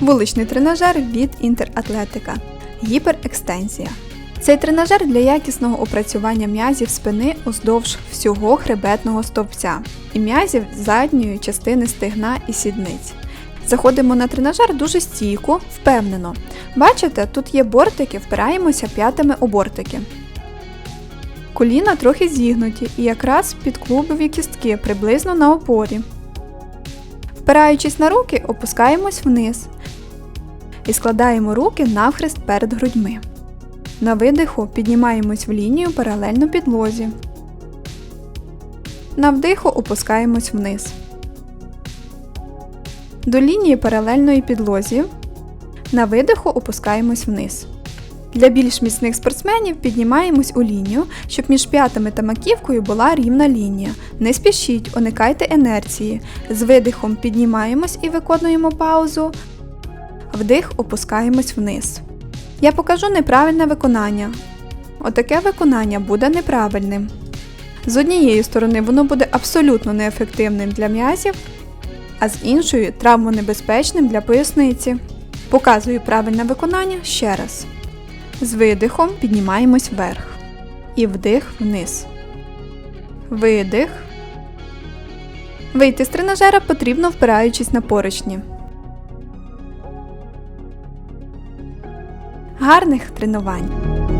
Вуличний тренажер від Інтератлетика. Гіперекстензія. Цей тренажер для якісного опрацювання м'язів спини уздовж всього хребетного стовпця і м'язів задньої частини стегна і сідниць. Заходимо на тренажер дуже стійко, впевнено. Бачите, тут є бортики, впираємося п'ятами у бортики. Коліна трохи зігнуті і якраз під клубові кістки приблизно на опорі. Впираючись на руки, опускаємось вниз і складаємо руки навхрест перед грудьми. На видиху піднімаємось в лінію паралельно підлозі. На вдиху опускаємось вниз. До лінії паралельної підлозі. На видиху опускаємось вниз. Для більш міцних спортсменів піднімаємось у лінію, щоб між п'ятами та маківкою була рівна лінія. Не спішіть, уникайте інерції. З видихом піднімаємось і виконуємо паузу. Вдих опускаємось вниз. Я покажу неправильне виконання. Отаке виконання буде неправильним. З однієї сторони воно буде абсолютно неефективним для м'язів, а з іншої травмонебезпечним для поясниці. Показую правильне виконання ще раз. З видихом піднімаємось вверх. І вдих вниз. Видих. Вийти з тренажера потрібно впираючись на поручні. Гарних тренувань!